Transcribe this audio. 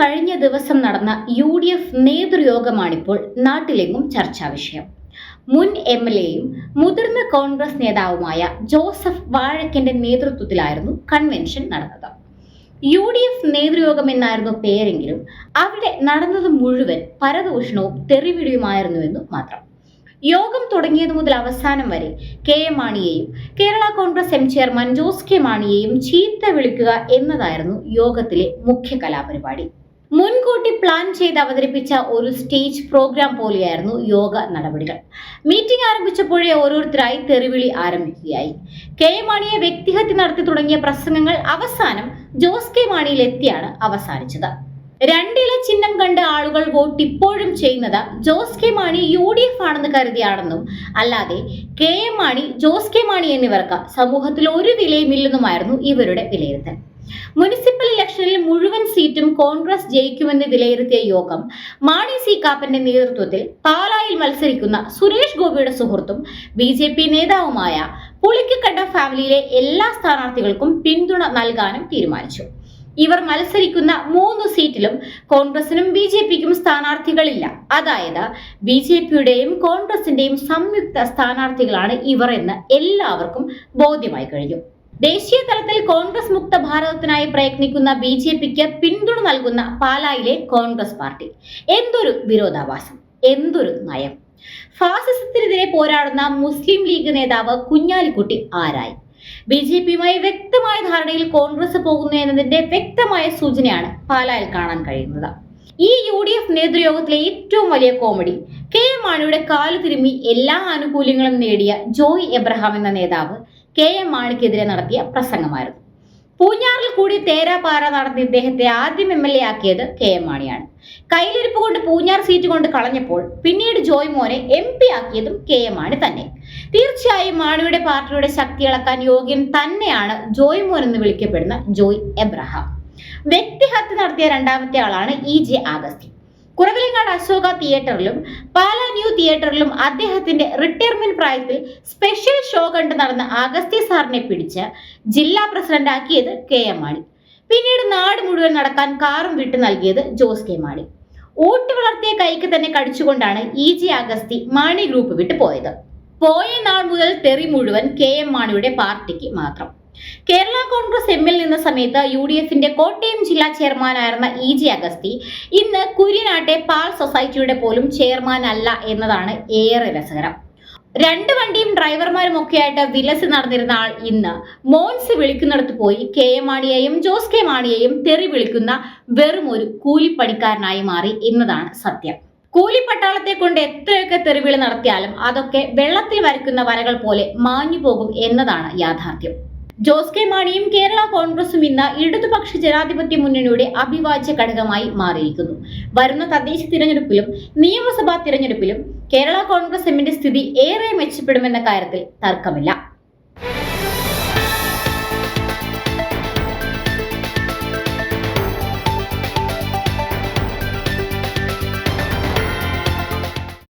കഴിഞ്ഞ ദിവസം നടന്ന യു ഡി എഫ് നേതൃയോഗമാണിപ്പോൾ നാട്ടിലെങ്ങും ചർച്ചാ വിഷയം. മുൻ എം എൽ എയും മുതിർന്ന കോൺഗ്രസ് നേതാവുമായ ജോസഫ് വാഴക്കിന്റെ നേതൃത്വത്തിലായിരുന്നു കൺവെൻഷൻ നടന്നത്. യു ഡി എഫ് നേതൃയോഗം എന്നായിരുന്നു പേരെങ്കിലും അവിടെ നടന്നത് മുഴുവൻ പരദൂഷണവും തെറിവിടിയുമായിരുന്നുവെന്നു മാത്രം. യോഗം തുടങ്ങിയത് മുതൽ അവസാനം വരെ K M മാണിയെയും Kerala Congress M chairman Jose K മാണിയെയും ചീത്ത വിളിക്കുക എന്നതായിരുന്നു യോഗത്തിലെ മുഖ്യ കലാപരിപാടി. മുൻകൂട്ടി പ്ലാൻ ചെയ്ത് അവതരിപ്പിച്ച ഒരു സ്റ്റേജ് പ്രോഗ്രാം പോലെയായിരുന്നു യോഗ നടപടികൾ. മീറ്റിംഗ് ആരംഭിച്ചപ്പോഴേ ഓരോരുത്തരായി തെറിവിളി ആരംഭിക്കുകയായി. കെ മാണിയെ വ്യക്തിഹത്യ നടത്തി തുടങ്ങിയ പ്രസംഗങ്ങൾ അവസാനം ജോസ് കെ മാണിയിലെത്തിയാണ് അവസാനിച്ചത്. രണ്ടില ചിഹ്നം കണ്ട വോട്ട് ഇപ്പോഴും ചെയ്യുന്നത് Jose K Mani U D F ആണെന്ന് കരുതിയാണെന്നും അല്ലാതെ K M Mani Jose K Mani എന്നിവർക്ക് സമൂഹത്തിൽ ഒരു വിലയുമില്ലെന്നുമായിരുന്നു ഇവരുടെ വിലയിരുത്തൽ. മുനിസിപ്പൽ ഇലക്ഷനിൽ മുഴുവൻ സീറ്റും കോൺഗ്രസ് ജയിക്കുമെന്ന് വിലയിരുത്തിയ യോഗം മാണി സി കാപ്പന്റെ നേതൃത്വത്തിൽ പാലായിൽ മത്സരിക്കുന്ന സുരേഷ് ഗോപിയുടെ സുഹൃത്തും ബി ജെ പി നേതാവുമായ പുളിക്കക്കണ്ട ഫാമിലിയിലെ എല്ലാ സ്ഥാനാർത്ഥികൾക്കും പിന്തുണ നൽകാനും തീരുമാനിച്ചു. ഇവർ മത്സരിക്കുന്ന മൂന്ന് സീറ്റിലും കോൺഗ്രസിനും ബി ജെ പിക്കും സ്ഥാനാർത്ഥികളില്ല. അതായത് ബി ജെ പിയുടെയും കോൺഗ്രസിന്റെയും സംയുക്ത സ്ഥാനാർത്ഥികളാണ് ഇവർ എന്ന് എല്ലാവർക്കും ബോധ്യമായി കഴിഞ്ഞു. ദേശീയ തലത്തിൽ കോൺഗ്രസ് മുക്ത ഭാരതത്തിനായി പ്രയത്നിക്കുന്ന ബി ജെ പിക്ക് പിന്തുണ നൽകുന്ന പാലായിലെ കോൺഗ്രസ് പാർട്ടി. എന്തൊരു വിരോധാഭാസം എന്തൊരു നയം. ഫാസിസത്തിനെതിരെ പോരാടുന്ന മുസ്ലിം ലീഗ് നേതാവ് കുഞ്ഞാലിക്കുട്ടി ആരായി? ബി ജെ പിയുമായി വ്യക്തമായ ധാരണയിൽ കോൺഗ്രസ് പോകുന്നു എന്നതിന്റെ വ്യക്തമായ സൂചനയാണ് പാലായിൽ കാണാൻ കഴിയുന്നത്. ഈ യു ഡി എഫ് നേതൃയോഗത്തിലെ ഏറ്റവും വലിയ കോമഡി കെ എം മാണിയുടെ കാലു തിരുമ്മി എല്ലാ ആനുകൂല്യങ്ങളും നേടിയ ജോയ് എബ്രഹാം എന്ന നേതാവ് കെ എം മാണിക്കെതിരെ നടത്തിയ പ്രസംഗമായിരുന്നു. പൂഞ്ഞാറിൽ കൂടി തേരാപാറ നടന്ന ഇദ്ദേഹത്തെ ആദ്യം എം എൽ എ ആക്കിയത് കെ എം മാണിയാണ്. കയ്യിലിരിപ്പ് കൊണ്ട് പൂഞ്ഞാർ സീറ്റ് കൊണ്ട് കളഞ്ഞപ്പോൾ പിന്നീട് ജോയ് മോനെ എം പി ആക്കിയതും കെ എം മാണി തന്നെ. മാണിയുടെ പാർട്ടിയുടെ ശക്തി ഇളക്കാൻ യോഗ്യൻ തന്നെയാണ് ജോയ് മോൻ എന്ന് വിളിക്കപ്പെടുന്ന ജോയ് എബ്രഹാം. വ്യക്തിഹത്യ നടത്തിയ രണ്ടാമത്തെ ആളാണ് ഇ ജെ ആഗസ്തി കുറവിലങ്ങാട് അശോക തിയേറ്ററിലും പാല ന്യൂ തിയേറ്ററിലും അദ്ദേഹത്തിന്റെ റിട്ടയർമെന്റ് പ്രായത്തിൽ സ്പെഷ്യൽ ഷോ കണ്ട് നടന്ന അഗസ്തി സാറിനെ പിടിച്ച് ജില്ലാ പ്രസിഡന്റ് ആക്കിയത് കെ എം മാണി. പിന്നീട് നാട് മുഴുവൻ നടക്കാൻ കാറും വിട്ടു നൽകിയത് ജോസ് കെ മാണി. ഓട്ടു വളർത്തിയ കൈക്ക് തന്നെ കടിച്ചുകൊണ്ടാണ് E J Augusthy Mani group വിട്ടു പോയത്. പോയ നാൾ മുതൽ തെറി മുഴുവൻ കെ എം മാണിയുടെ പാർട്ടിക്ക് മാത്രം. കേരള കോൺഗ്രസ് എമ്മിൽ നിന്ന സമയത്ത് യു ഡി എഫിന്റെ കോട്ടയം ജില്ലാ ചെയർമാനായിരുന്ന ഇ ജെ അഗസ്തി ഇന്ന് കുര്യനാട്ടെ പാൽ സൊസൈറ്റിയുടെ പോലും ചെയർമാൻ അല്ല എന്നതാണ് ഏറെ രസകരം. രണ്ട് വണ്ടിയും ഡ്രൈവർമാരും ഒക്കെയായിട്ട് വിലസി നടന്നിരുന്ന ആൾ ഇന്ന് മോൻസ് വിളിക്കുന്നിടത്ത് പോയി കെ എം മാണിയെയും ജോസ് കെ മാണിയെയും തെറി വിളിക്കുന്ന വെറും ഒരു കൂലിപ്പണിക്കാരനായി മാറി എന്നതാണ് സത്യം. കൂലിപ്പട്ടാളത്തെ കൊണ്ട് എത്രയൊക്കെ തെറിവിളി നടത്തിയാലും അതൊക്കെ വെള്ളത്തിൽ വരയ്ക്കുന്ന വരകൾ പോലെ മാഞ്ഞു പോകും എന്നതാണ് യാഥാർത്ഥ്യം. ജോസ് കെ മാണിയും കേരള കോൺഗ്രസും ഇന്ന് ഇടതുപക്ഷ ജനാധിപത്യ മുന്നണിയുടെ അവിഭാജ്യ ഘടകമായി മാറിയിരിക്കുന്നു. വരുന്ന തദ്ദേശ തിരഞ്ഞെടുപ്പിലും നിയമസഭാ തിരഞ്ഞെടുപ്പിലും കേരള കോൺഗ്രസ് എമ്മിന്റെ സ്ഥിതി ഏറെ മെച്ചപ്പെടുമെന്ന കാര്യത്തിൽ തർക്കമില്ല.